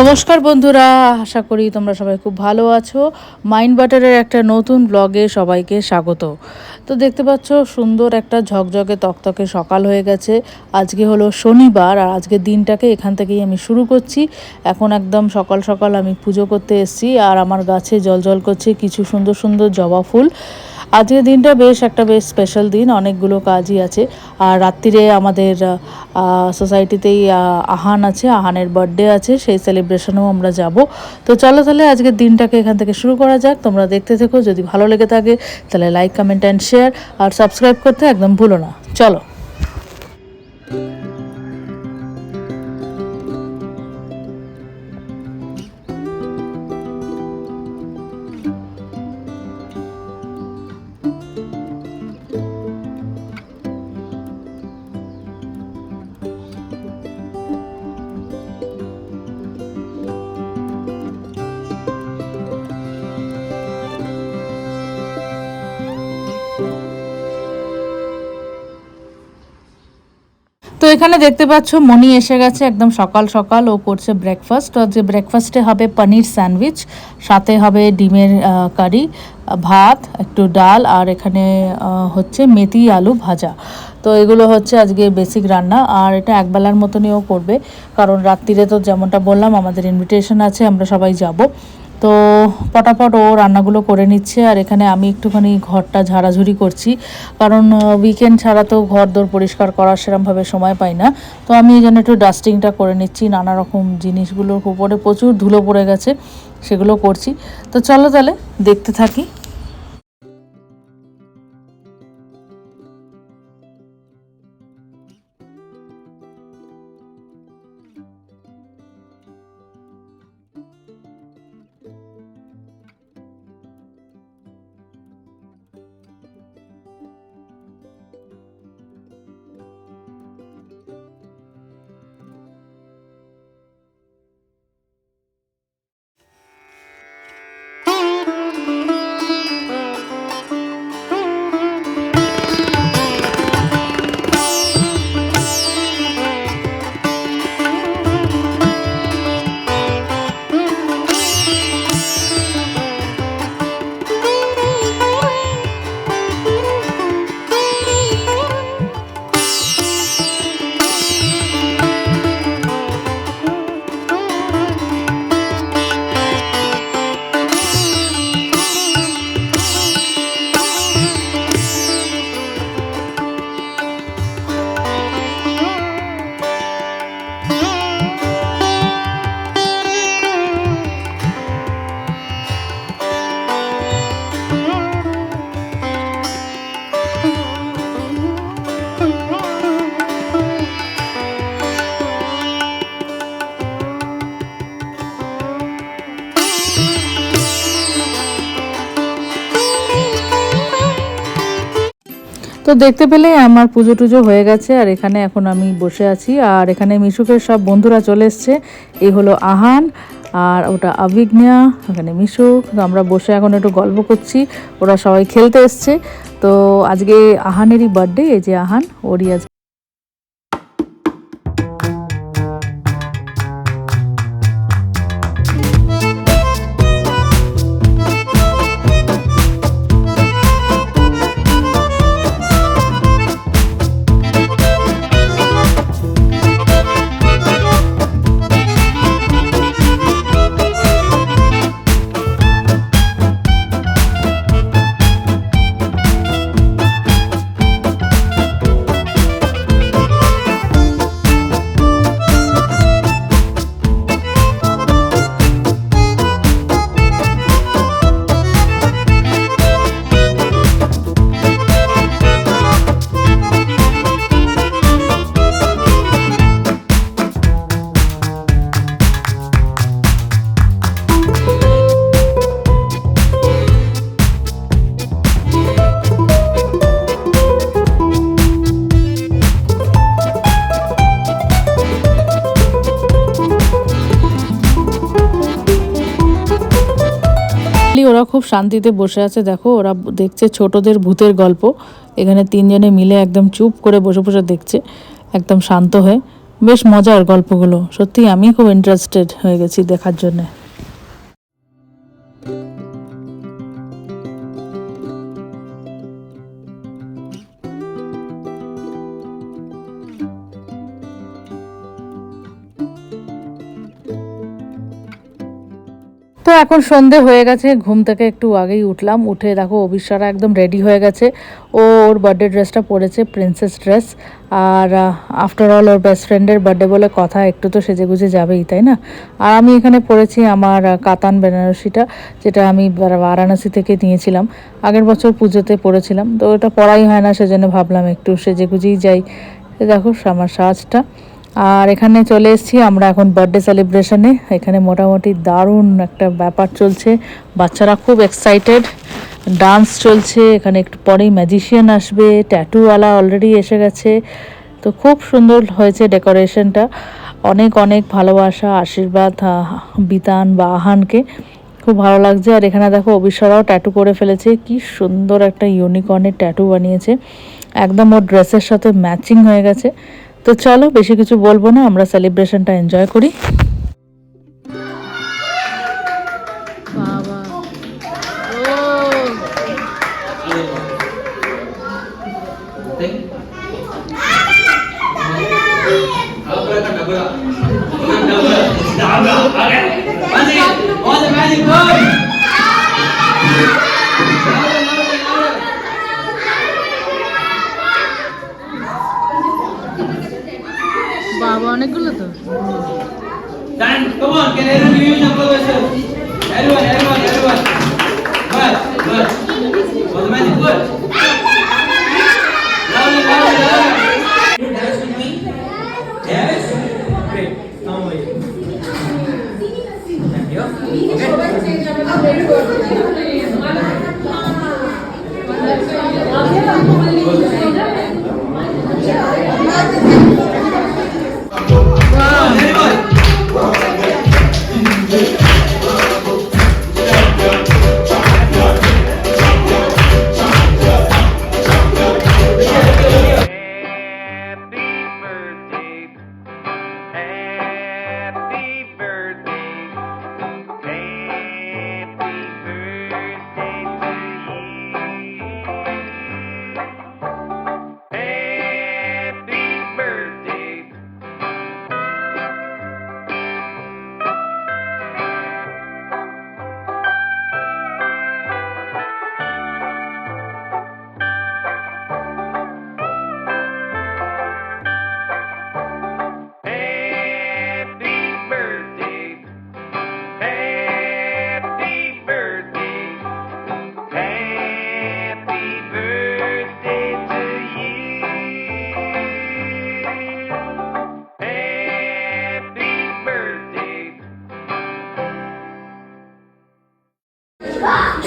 নমস্কার বন্ধুরা, আশা করি তোমরা সবাই খুব ভালো আছো। মাইন্ড বাটারের একটা নতুন ব্লগে সবাইকে স্বাগত। তো দেখতে পাচ্ছ, সুন্দর একটা ঝকঝকে তকতকে সকাল হয়ে গেছে। আজকে হলো শনিবার আর আজকে দিনটাকে এখান থেকেই আমি শুরু করছি। এখন একদম সকাল সকাল আমি পুজো করতে এসেছি আর আমার গাছে জল জল করছে কিছু সুন্দর সুন্দর জবা ফুল। আজকের দিনটা বেশ একটা বেশ স্পেশাল দিন, অনেকগুলো কাজই আছে। আর রাত্রিরে আমাদের সোসাইটিতেই আহান আছে, আহানের বার্থডে আছে, সেই সেলিব্রেশনেও আমরা যাব। তো চলো তাহলে আজকের দিনটাকে এখান থেকে শুরু করা যাক। তোমরা দেখতে থেকো, যদি ভালো লেগে থাকে, তাহলে লাইক কমেন্ট অ্যান্ড শেয়ার আর সাবস্ক্রাইব করতে একদম ভুলো না। চলো। তো এখানে দেখতে পাচ্ছ মনি এসে গেছে একদম সকাল সকাল। ও করছে ব্রেকফাস্ট তো যে ব্রেকফাস্টে হবে পনির স্যান্ডউইচ, সাথে হবে ডিমের কারি, ভাত, একটু ডাল, আর এখানে হচ্ছে মেথি আলু ভাজা। তো এগুলো হচ্ছে আজকে বেসিক রান্না, আর এটা একবেলার মতনইও করবে। কারণ রাত্রিরে তো যেমনটা বললাম, আমাদের ইনভিটেশন আছে, আমরা সবাই যাব। তো পটাপট ও রান্নাগুলো করে নিচ্ছে আর এখানে আমি একটুখানি ঘরটা ঝাড়াঝুড়ি করছি। কারণ উইকেন্ড ছাড়া তো ঘর দোর পরিষ্কার করার সেরমভাবে সময় পাই না। তো আমি এই জন্য একটু ডাস্টিংটা করে নিচ্ছি। নানা রকম জিনিসগুলোর উপরে প্রচুর ধুলো পড়ে গেছে, সেগুলো করছি। তো চলো তাহলে দেখতে থাকি। তো দেখতে পেলে আমার পুজো টুজো হয়ে গেছে, আর এখানে এখন আমি বসে আছি। আর এখানে মিশুকের সব বন্ধুরা চলে এসছে। এই হলো আহান, আর ওটা আভিজ্ঞা এখানে মিশুক। তো আমরা বসে এখন একটু গল্প করছি। ওরা সবাই খেলতে এসছে। তো আজকে আহানেরই বার্থডে এই যে আহান, ওরই আজকে ওরা খুব শান্তিতে বসে আছে। দেখো, ওরা দেখছে ছোটদের ভূতের গল্প। এখানে তিনজনে মিলে একদম চুপ করে বসে বসে দেখছে। একদম শান্ত হয়ে। বেশ মজার গল্পগুলো। সত্যি আমি খুব ইন্টারেস্টেড হয়ে গেছি দেখার জন্য। এখন সন্ধে হয়ে গেছে, ঘুম থেকে একটু আগেই উঠলাম, উঠে দেখো অবিশ্বারা একদম রেডি হয়ে গেছে। ও ওর বার্থডে ড্রেসটা পরেছে প্রিন্সেস ড্রেস আর আফটার অল ওর বেস্ট ফ্রেন্ডের বার্থডে বলে কথা, একটু তো সেজে গুজে যাবেই, তাই না? আর আমি এখানে পরেছি আমার কাতান বেনারসিটা, যেটা আমি বারাণসী থেকে নিয়েছিলাম। আগের বছর পুজোতে পরেছিলাম, তো ওটা পরাই হয় না, সেজন্য ভাবলাম একটু সেজে গুজেই যাই। দেখো, আমার সাজটা। আর এখানে চলে এসেছি আমরা এখন বার্থডে সেলিব্রেশনে এখানে মোটামুটি দারুণ একটা ব্যাপার চলছে। বাচ্চারা খুব এক্সাইটেড ডান্স চলছে। এখানে একটু পরেই ম্যাজিশিয়ান আসবে। ট্যাটুওয়ালা অলরেডি এসে গেছে। তো খুব সুন্দর হয়েছে ডেকোরেশনটা অনেক অনেক ভালোবাসা, আশীর্বাদ বিতান বা আহানকে। খুব ভালো লাগছে। আর এখানে দেখো অবিশ্বরাও ট্যাটু করে ফেলেছে। কি সুন্দর একটা ইউনিকর্নের ট্যাটু বানিয়েছে। একদম ওর ড্রেসের সাথে ম্যাচিং হয়ে গেছে। তো চলো বেশি কিছু বলব না আমরা সেলিব্রেশনটা এনজয় করি। Can everyone give some whistle? Everyone, everyone, everyone. Good, good. Was the magic good? You dance with me? Yes? Great. Now here. Thank you.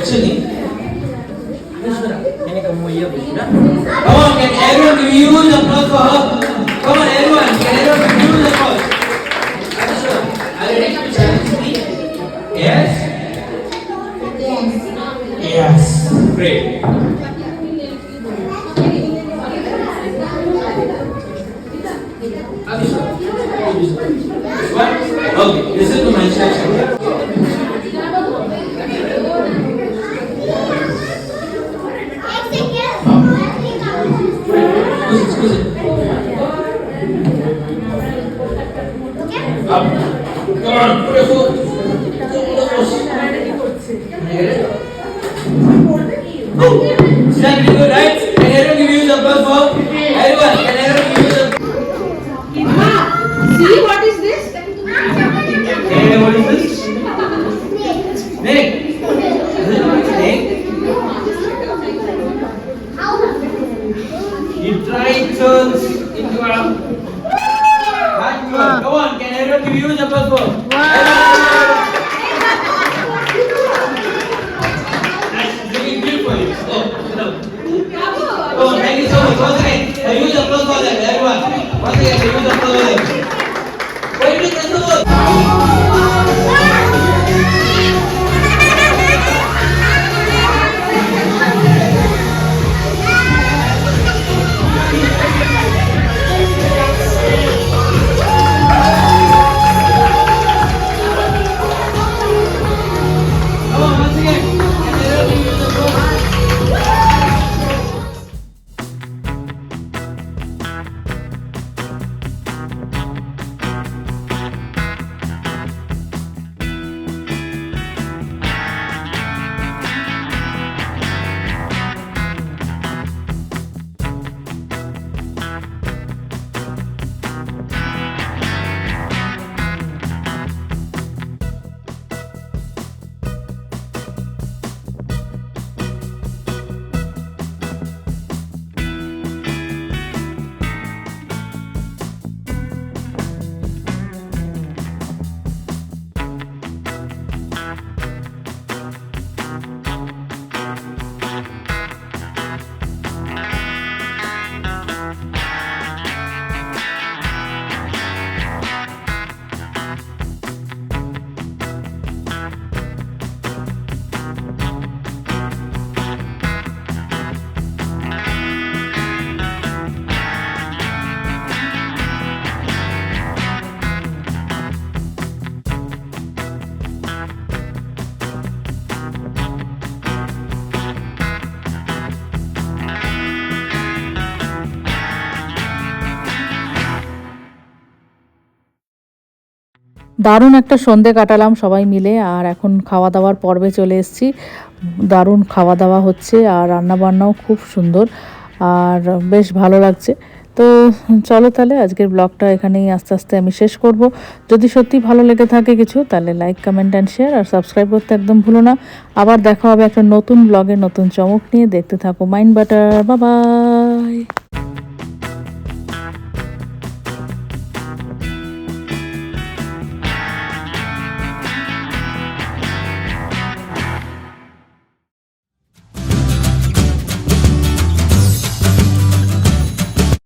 Come on, can everyone give you the applause for her? Come on, everyone, can everyone give you the applause? To? Yes? Yes. Yes. Great. What? okay, listen to my instructions. Should you right? Can everyone give you the applause? Everyone, can everyone give you the applause? See what is this? This? Snake. Snake? It into a review చెప్పేసుకో দারুণ একটা সন্ধে কাটালাম সবাই মিলে, আর এখন খাওয়া দাওয়ার পর্বে চলে এসেছি। দারুণ খাওয়া দাওয়া হচ্ছে, আর রান্না বান্নাও খুব সুন্দর, আর বেশ ভালো লাগছে। তো চলো তাহলে আজকের ব্লগটা এখানেই আস্তে আস্তে আমি শেষ করব। যদি সত্যি ভালো লেগে থাকে কিছু, তাহলে লাইক, কমেন্ট অ্যান্ড শেয়ার আর সাবস্ক্রাইব করতে একদম ভুলো না। আবার দেখা হবে একটা নতুন ব্লগে নতুন চমক নিয়ে। দেখতে থাকো, মাইন্ড বাটার, বাবা।